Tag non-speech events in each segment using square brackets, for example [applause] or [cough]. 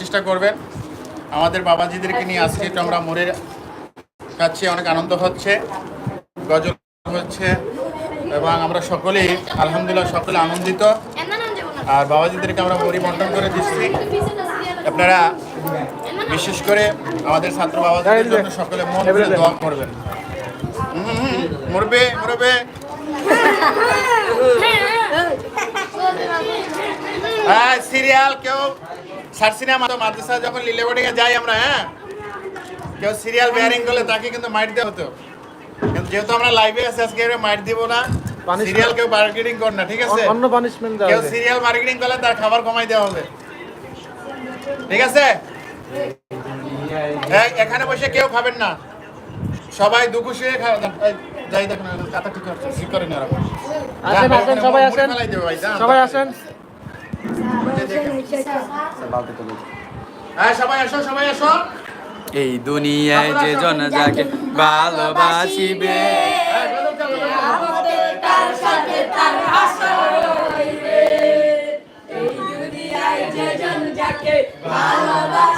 চেষ্টা করবেন। আমাদের বাবাজিদেরকে নিয়ে আজকে একটু আমরা মোড়ে কাছে অনেক আনন্দ হচ্ছে গজল হচ্ছে এবং আমরা সকলেই আলহামদুলিল্লাহ সকলে আনন্দিত। আর বাবাজিদেরকে আমরা বন্টন করে দিচ্ছি। আপনারা বিশেষ করে আমাদের ছাত্র বাবাদের জন্য সকলে মন করে দোয়া করবেন। মরবে মরবে। [laughs] হ্যাঁ সিরিয়াল কেউ সার সিনেমা মাদ্রাসা যখন লিলে যাই আমরা হ্যাঁ? কেউ সিরিয়াল বেয়ারিং করলে তাকে কিন্তু মাইট দেওয়া হতো। কিন্তু যেহেতু আমরা লাইভে আছি আজকে মাইট দিব না। সিরিয়াল কেউ মার্কেটিং কর না ঠিক আছে? অন্য পানিশমেন্ট দেওয়া কেউ সিরিয়াল মার্কেটিং করলে তার খাবার কমাই দেওয়া হবে। ঠিক আছে? এখানে বসে কেউ খাবেন না। সবাই খাওয়া যাই দেখুন কথা ঠিক আছে ঠিক করে নেওয়া আসেন আসেন সবাই আসেন সবাই আসেন হ্যাঁ সবাই আসো সবাই আসো। এই দুনিয়ায় যে জন যাকে ভালোবাসিবে হ্যাঁ। তোমায়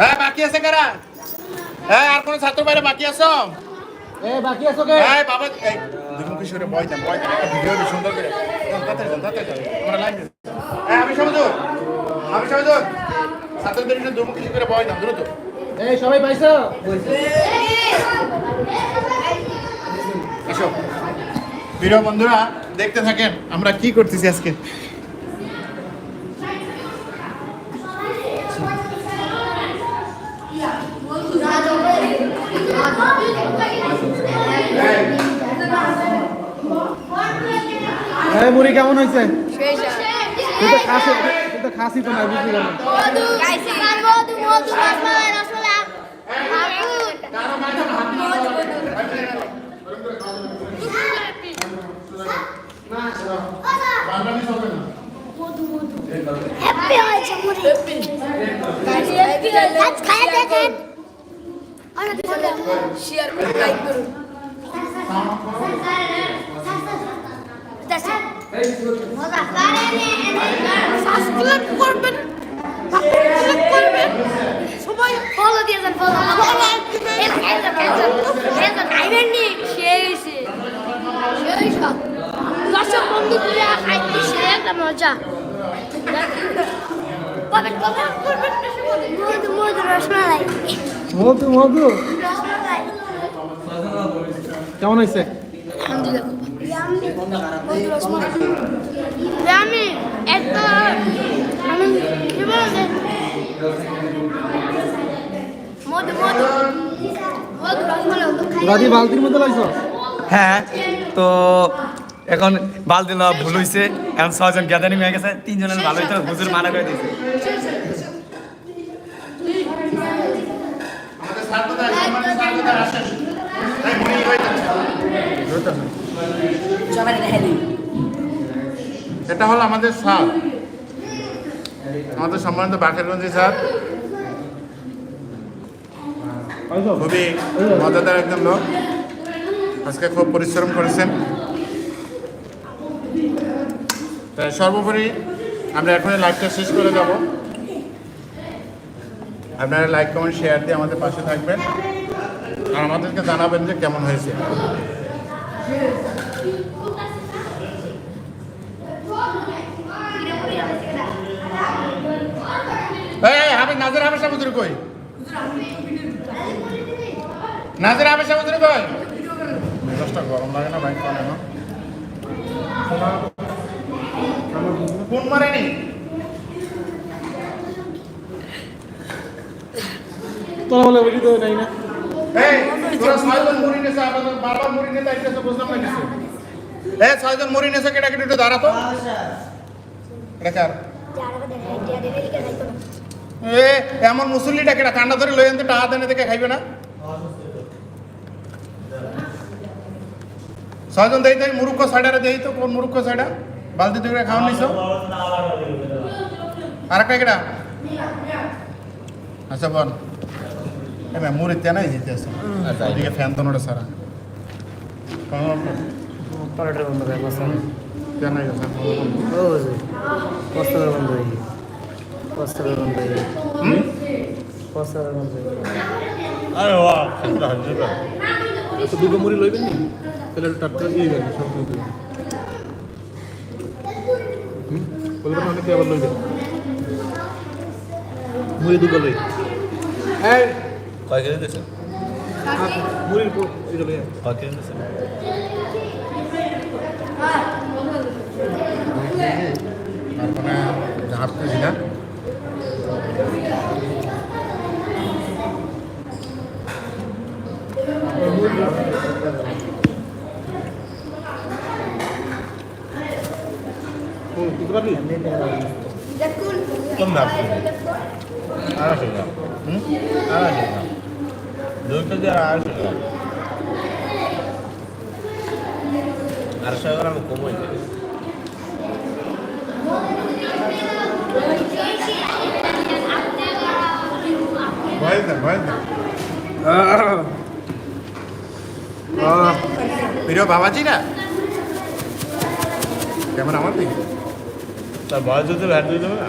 হ্যাঁ বাকি আছে কারা? হ্যাঁ আর কোন ছাত্র বাইরে বাকি আছো? এ বাকি আছো কে? হ্যাঁ বাবা এই কিশোরে বয় যান বয় যান একটা ভিডিও সুন্দর করে। তাড়াতাড়ি যান তাড়াতাড়ি যান আমরা লাইন হ্যাঁ আমি আমি ছাত্রদের জন্য দুমুখ করে বয় যান দ্রুত। এই সবাই পাইছো? এসো। প্রিয় বন্ধুরা দেখতে থাকেন আমরা কি করতেছি আজকে? এই মুড়ি কেমন হয়েছে? তুই তো খাসি তুই তো খাসি তো না বুঝলি কেন মধু মধু রসমালাই রসমালাই বাঙালি চলবে না হ্যাপি হয়েছে মুড়ি। হ্যাপি আজ খায় দেখেন। শেয়ার করে লাইক করুন। দেখেন মজা সাবস্ক্রাইব করবেন সাবস্ক্রাইব করবেন। সবাই ফলো দিয়ে দেন ফলো দর্শক বন্ধু দিয়ে খাইতে মজা। কমেন্ট কমেন্ট করবেন মধু মধু রসমালাই। মধু মধু। রসমালাই। কেমন হয়েছে আমি একটা আমি কি মধু মধু বালতির মধ্যে লাইছো হ্যাঁ তো এখন বালদি নেওয়া ভুল হয়েছে এখন ছজন গ্যাদারিং হয়ে গেছে তিনজনের ভালো হইতো হুজুর মানা করে দিয়েছে। আমাদের এটা হলো আমাদের স্যার। আমাদের সম্মানিত বাকেরগঞ্জি স্যার। খুবই মজাদার একজন লোক। আজকে খুব পরিশ্রম করেছেন। তাই সর্বোপরি আমরা এখন লাইভটা শেষ করে যাব। আপনারা লাইক, কমেন্ট শেয়ার দিয়ে আমাদের পাশে থাকবেন। আর আমাদেরকে জানাবেন যে কেমন হয়েছে। নাজের হাবে সামুদ্র কই? নাজের হাবে সামুদ্র কই? মেজাজটা গরম লাগে না বাইক পালে না। কোন মারেনি? তো বলে বুঝি তো নাই না। এমন মুসল্লিটা কেটা কান্না ধরে লই আনতে টাহা দেনে দেখে খাইবে না? ছয়জন দেই তাই মুরুক্ষ সাইডারে দেই তো, কোন মুরুক্ষ সাইডা? বালতি নিছো? আর একটা কেটা? আচ্ছা বল। তো নড়ে সারা পরোটার বন্ধ করে বসান তেনাই আছে ও বস্তার বন্ধ হয়ে গেছে বস্তার বন্ধ হয়ে গেছে বস্তার বন্ধ হয়ে গেছে আরে বাহ আচ্ছা দুটো মুড়ি লইবেন নি তাহলে টাটকা দিয়ে যাবেন সব দিন বলবেন অনেকে আবার লইবেন মুড়ি দুটো লই এই কয় কেজি দিয়েছেন মুড়ির পো- এটা লই আয়। কয় কেজি দিয়েছেন তারপরে জাহাজ পেয়েছি না ও, দিতে পারবি কম দাম আড়াইশো গ্রাম কেজি আর আড়াইশো গ্রাম। আড়াইশো গ্রাম কম হয়েছে ভয় দেন ভয় দেন প্রিয় বাবাজি না? কেমন আমার দিকে। তা বয়স যদি ভ্যাট দিয়ে দেবে না?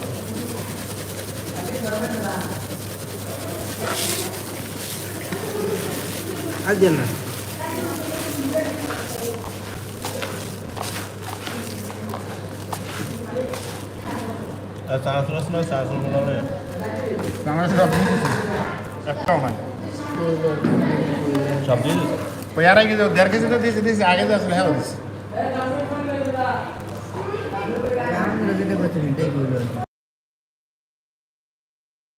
আর দিয়েন না আর চানাচুর আছে না চানাচুর বলাবে বাংলাদেশের সব একটাও নাই সব দিয়ে দিয়েছে আড়াই কেজি দেড় কেজি তো দিয়েছি দিয়েছি আগে তো আসলে হ্যাঁ দিয়েছি